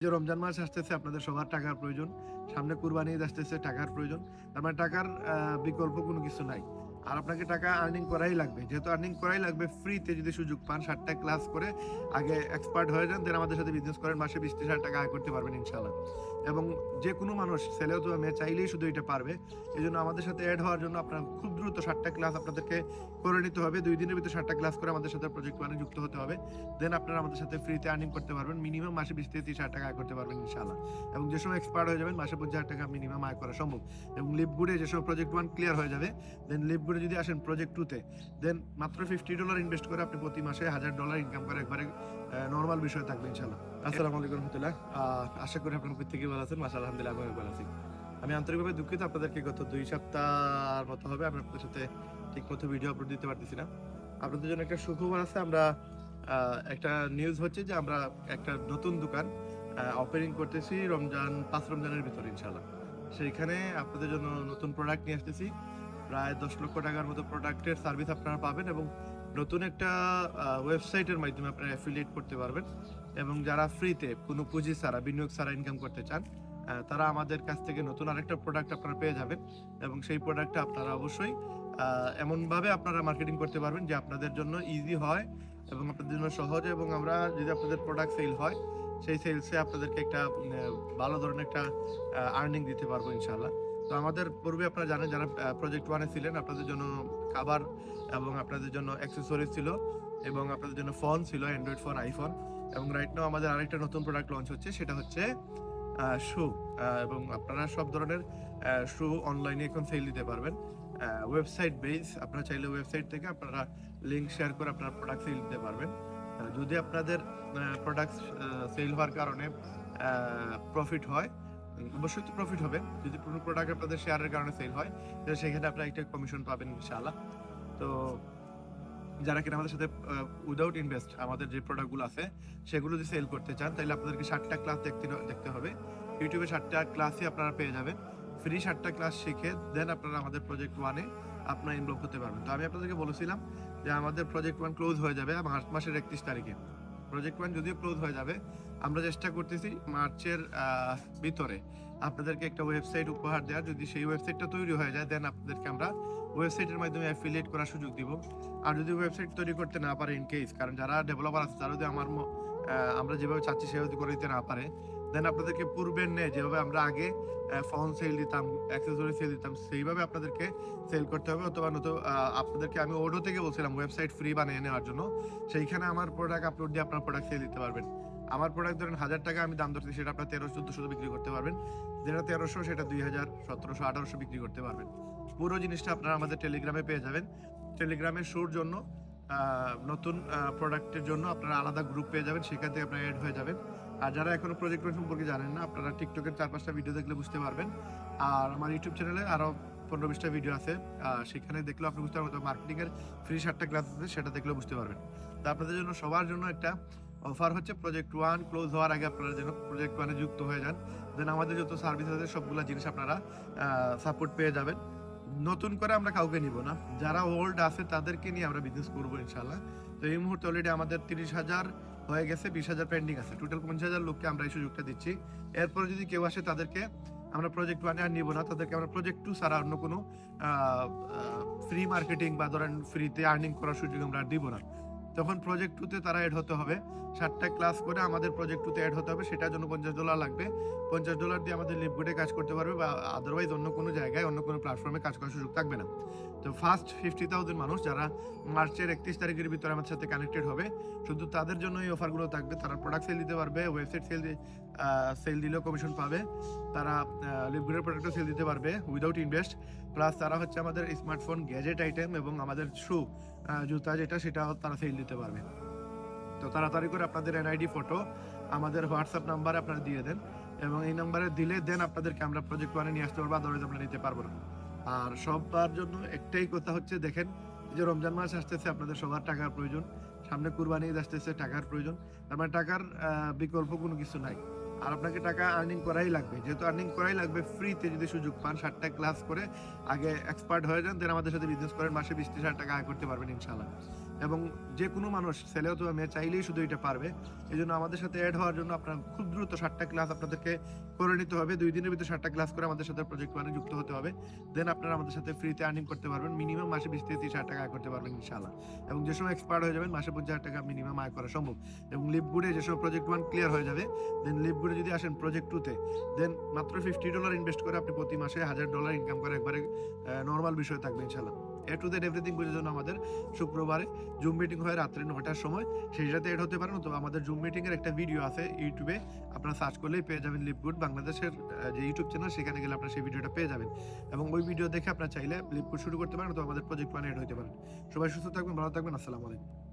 যে রমজান মাস আসতেছে, আপনাদের সবার টাকার প্রয়োজন। সামনে কুরবানি ঈদ আসতেছে, টাকার প্রয়োজন। তার মানে টাকার বিকল্প কোনো কিছু নাই। আর আপনাকে টাকা আর্নিং করাই লাগবে। যেহেতু আর্নিং করাই লাগবে ফ্রিতে যদি সুযোগ পান, ষাটটা ক্লাস করে আগে এক্সপার্ট হয়ে যান দেন আমাদের সাথে বিজনেস করেন, মাসে বিশ ত্রিশ হাজার টাকা আয় করতে পারবেন ইনশাল্লাহ এবং যে কোনো মানুষ ছেলে তো মেয়ে, চাইলেই শুধু এটা পারবে। এই জন্য আমাদের সাথে অ্যাড হওয়ার জন্য আপনার খুব দ্রুত ষাটটা ক্লাস আপনাদেরকে করে নিতে হবে। দুই দিনের ভিতরে ষাটটা ক্লাস করে আমাদের সাথে প্রজেক্ট ওয়ানে যুক্ত হতে হবে। দেন আপনারা আমাদের সাথে ফ্রিতে আর্নিং করতে পারবেন। মিনিমাম মাসে বিশ থেকে ত্রিশ হাজার টাকা আয় করতে পারবেন ইনশাল্লাহ এবং যে সময় এক্সপার্ট হয়ে যাবেন, মাসে পঞ্চাশ হাজার টাকা মিনিমাম আয় করা সম্ভব। এবং লিপগুডে যে সময় প্রজেক্ট ওয়ান ক্লিয়ার হয়ে যাবে দেন লিপগুডে যদি আসেন প্রজেক্ট টুতে দেন মাত্র ফিফটি ডলার ইনভেস্ট করে আপনি প্রতি মাসে হাজার ডলার ইনকাম করে একবারে নর্মাল বিষয় থাকবে ইনশাল্লাহ আসসালামু আলাইকুম রহমতুল্লাহ। আশা করি আপনার প্রত্যেকে ভালো আছেন। মাসা আলহামদুলিল্লাহ আমি ভালো আছি। আমি আন্তরিকভাবে দুঃখিত আপনাদেরকে গত দুই সপ্তাহ মতো হবে। আমি আপনাদের সাথে ঠিক মতো ভিডিও আপলোড দিতে পারতেছি না। আপনাদের জন্য একটা সুখবর আছে। আমরা একটা নিউজ হচ্ছে যে আমরা একটা নতুন দোকান ওপেনিং করতেছি রমজান পাঁচ রমজানের ভিতরে ইনশাল্লাহ সেইখানে আপনাদের জন্য নতুন প্রোডাক্ট নিয়ে আসতেছি। প্রায় দশ লক্ষ টাকার মতো প্রোডাক্টের সার্ভিস আপনারা পাবেন এবং নতুন একটা ওয়েবসাইটের মাধ্যমে আপনারা অ্যাফিলিয়েট করতে পারবেন এবং যারা ফ্রিতে কোনো পুঁজি ছাড়া, বিনিয়োগ ছাড়া ইনকাম করতে চান তারা আমাদের কাছ থেকে নতুন আরেকটা প্রোডাক্ট আপনারা পেয়ে যাবেন এবং সেই প্রোডাক্টটা আপনারা অবশ্যই এমনভাবে আপনারা মার্কেটিং করতে পারবেন যে আপনাদের জন্য ইজি হয় এবং আপনাদের জন্য সহজ এবং আমরা যদি আপনাদের প্রোডাক্ট সেল হয়, সেই সেলসে আপনাদেরকে একটা ভালো ধরনের একটা আর্নিং দিতে পারব ইনশাল্লাহ তো আমাদের পূর্বে আপনারা জানেন যারা প্রজেক্ট ওয়ানে ছিলেন, আপনাদের জন্য খাবার এবং আপনাদের জন্য অ্যাক্সেসরিজ ছিল এবং আপনাদের জন্য ফোন ছিল অ্যান্ড্রয়েড ফোন আইফোন এবং রাইট নাও আমাদের আরেকটা নতুন প্রোডাক্ট লঞ্চ হচ্ছে, সেটা হচ্ছে শু এবং আপনারা সব ধরনের শু অনলাইনে এখন সেল দিতে পারবেন। ওয়েবসাইট বেস আপনারা চাইলে ওয়েবসাইট থেকে আপনারা লিঙ্ক শেয়ার করে আপনারা প্রোডাক্ট সেল দিতে পারবেন। যদি আপনাদের প্রোডাক্ট সেল হওয়ার কারণে প্রফিট হয় অবশ্যই তো প্রফিট হবে। যদি কোনো প্রোডাক্ট আপনাদের শেয়ারের কারণে সেল হয়, তাহলে সেখানে আপনারা একটা কমিশন পাবেন ইনশাআল্লাহ। তো যারা কিনা আমাদের সাথে উইদাউট ইনভেস্ট আমাদের যে প্রোডাক্টগুলো আছে, সেগুলো যদি সেল করতে চান, তাহলে আপনাদেরকে ষাটটা ক্লাস দেখতে দেখতে হবে। ইউটিউবে ষাটটা ক্লাসই আপনারা পেয়ে যাবেন। ফ্রি ষাটটা ক্লাস শিখে দেন আপনারা আমাদের প্রজেক্ট ওয়ানে আপনারা ইনভলভ হতে পারবেন। তো আমি আপনাদেরকে বলেছিলাম যে আমাদের প্রজেক্ট ওয়ান ক্লোজ হয়ে যাবে মার্চ মাসের একত্রিশ তারিখে। প্রজেক্ট ওয়ান যদিও ক্লোজ হয়ে যাবে, আমরা চেষ্টা করতেছি মার্চের ভিতরে। আপনাদেরকে একটা ওয়েবসাইট উপহার দেওয়ার, যদি সেই ওয়েবসাইটটা তৈরি হয়ে যায় দেন আপনাদেরকে আমরা ওয়েবসাইটের মাধ্যমে অ্যাফিলিয়েট করার সুযোগ দিব। আর যদি ওয়েবসাইট তৈরি করতে না পারে ইন কেস কারণ যারা ডেভেলপার আছে, তারা যদি আমার আমরা যেভাবে চাচ্ছি সেভাবে করে দিতে না পারে। দেন আপনাদেরকে পূর্বের নেয় যেভাবে আমরা আগে ফোন সেল দিতাম অ্যাক্সেসরি সেল দিতাম, সেইভাবে আপনাদেরকে সেল করতে হবে। অথবা নতুন আপনাদেরকে আমি ওডো থেকে বলছিলাম ওয়েবসাইট ফ্রি বানিয়ে নেওয়ার জন্য। সেইখানে আমার প্রোডাক্ট আপলোড দিয়ে আপনার প্রোডাক্ট সেল দিতে পারবেন। আমার প্রোডাক্ট ধরেন হাজার টাকা আমি দাম ধরছি, সেটা আপনার তেরোশো চোদ্দোশো বিক্রি করতে পারবেন। যেটা তেরোশো, সেটা দুই হাজার, সতেরোশো, আঠারোশো বিক্রি করতে পারবেন। পুরো জিনিসটা আপনারা আমাদের টেলিগ্রামে পেয়ে যাবেন। টেলিগ্রামের শোর জন্য নতুন প্রোডাক্টের জন্য আপনারা আলাদা গ্রুপ পেয়ে যাবেন, সেখান থেকে আপনারা অ্যাড হয়ে যাবেন। আর যারা এখনও প্রজেক্ট সম্পর্কে জানেন না, আপনারা টিকটকের চার পাঁচটা ভিডিও দেখলে বুঝতে পারবেন। আর আমার ইউটিউব চ্যানেলে আরও পনেরো বিশটা ভিডিও আছে। সেখানে দেখলেও আপনি বুঝতে পারবেন মার্কেটিং এর ফ্রি সাতটা ক্লাস আছে, সেটা দেখলেও বুঝতে পারবেন। তো আপনাদের জন্য সবার জন্য একটা অফার হচ্ছে প্রজেক্ট ওয়ান ক্লোজ হওয়ার আগে আপনারা যেন প্রজেক্ট ওয়ানে যুক্ত হয়ে যান। দেন আমাদের যত সার্ভিস আছে, সবগুলো জিনিস আপনারা সাপোর্ট পেয়ে যাবেন। নতুন করে আমরা কাউকে নিব না। যারা ওল্ড আছে তাদেরকে নিয়ে আমরা বিজনেস করব ইনশাল্লাহ তো এই মুহূর্তে অলরেডি আমাদের তিরিশ হাজার হয়ে গেছে, বিশ হাজার পেন্ডিং আছে। টোটাল পঞ্চাশ হাজার লোককে আমরা এই সুযোগটা দিচ্ছি। এরপর যদি কেউ আসে তাদেরকে আমরা প্রজেক্ট ওয়ানে আর নিব না। তাদেরকে আমরা প্রজেক্ট টু ছাড়া অন্য কোনো ফ্রি মার্কেটিং বা ধরেন ফ্রিতে আর্নিং করার সুযোগ আমরা আর দিব না। তখন প্রজেক্ট টুতে তারা অ্যাড হতে হবে। ষাটটা ক্লাস করে আমাদের প্রজেক্ট টুতে অ্যাড হতে হবে। সেটার জন্য পঞ্চাশ ডলার লাগবে। পঞ্চাশ ডলার দিয়ে আমাদের লিপগুডে কাজ করতে পারবে বা আদারওয়াইজ অন্য কোনো জায়গায়, অন্য কোনো প্ল্যাটফর্মে কাজ করার সুযোগ থাকবে না। তো ফার্স্ট ফিফটি থাউজেন্ড মানুষ যারা মার্চের একত্রিশ তারিখের ভিতরে আমাদের সাথে কানেক্টেড হবে, শুধু তাদের জন্য এই অফারগুলো থাকবে। তারা প্রোডাক্ট সেল দিতে পারবে ওয়েবসাইট সেল সেল দিলেও কমিশন পাবে। তারা লিপগুডের প্রোডাক্টও সেল দিতে পারবে উইদাউট ইনভেস্ট প্লাস তারা হচ্ছে আমাদের স্মার্টফোন গ্যাজেট আইটেম এবং আমাদের শু জুতা যেটা, সেটাও তারা সেল দিতে পারবে তো তাড়াতাড়ি করে আপনাদের এনআইডি ফটো, আমাদের হোয়াটসঅ্যাপ নাম্বারে আপনারা দিয়ে দেন এবং এই নাম্বারে দিলে দেন আপনাদেরকে আমরা প্রজেক্ট ওয়ানে নিয়ে আসতে পারব আদারওয়াইজ আমরা নিতে পারব না। আর সবার জন্য একটাই কথা হচ্ছে, দেখেন যে রমজান মাস আসতেছে, আপনাদের সবার টাকার প্রয়োজন। সামনে কুরবানি ঈদ আসতেছে, টাকার প্রয়োজন। তার মানে টাকার বিকল্প কোনো কিছু নাই। আর আপনাকে টাকা আর্নিং করাই লাগবে। যেহেতু আর্নিং করাই লাগবে ফ্রিতে যদি সুযোগ পান, ষাটটা ক্লাস করে আগে এক্সপার্ট হয়ে যান দেন আমাদের সাথে বিজনেস করেন, মাসে বিশ ত্রিশ হাজার টাকা আয় করতে পারবেন ইনশাল্লাহ এবং যে কোনো মানুষ, ছেলে অথবা মেয়ে চাইলেই শুধু এটা পারবে। এই জন্য আমাদের সাথে অ্যাড হওয়ার জন্য আপনার খুব দ্রুত ষাটটা ক্লাস আপনাদেরকে করে নিতে হবে। দুই দিনের ভিতরে ষাটটা ক্লাস করে আমাদের সাথে প্রজেক্ট ওয়ানে যুক্ত হতে হবে। দেন আপনারা আমাদের সাথে ফ্রিতে আর্নিং করতে পারবেন। মিনিমাম মাসে বিশ থেকে তিরিশ হাজার টাকা আয় করতে পারবেন ইনশাআল্লাহ। এবং যে সময় এক্সপার্ট হয়ে যাবেন, মাসে পঞ্চাশ হাজার টাকা মিনিমাম আয় করা সম্ভব। এবং লিপগুডে যে সময় প্রজেক্ট ওয়ান ক্লিয়ার হয়ে যাবে দেন লিপগুডে যদি আসেন প্রজেক্ট টুতে দেন মাত্র ফিফটি ডলার ইনভেস্ট করে আপনি প্রতি মাসে হাজার ডলার ইনকাম করে একবারে নর্মাল বিষয় থাকবে ইনশাআল্লাহ। এ টু দেন এভরিথিং বোঝার জন্য আমাদের শুক্রবারে জুম মিটিং হয় রাত্রে নয়টার সময়। সেই সাথে এড হতে পারেন তো আমাদের জুম মিটিংয়ের একটা ভিডিও আছে ইউটিউবে আপনারা সার্চ করলেই পেয়ে যাবেন লিপগুড বাংলাদেশের যে ইউটিউব চ্যানেল সেখানে গেলে আপনারা সেই ভিডিওটা পেয়ে যাবেন। এবং ওই ভিডিও দেখে আপনারা চাইলে লিপগুড শুরু করতে পারেন তো আমাদের প্রজেক্ট ওয়ানে এড হতে পারেন। সবাই সুস্থ থাকবেন, ভালো থাকবেন, আসসালামু আলাইকুম।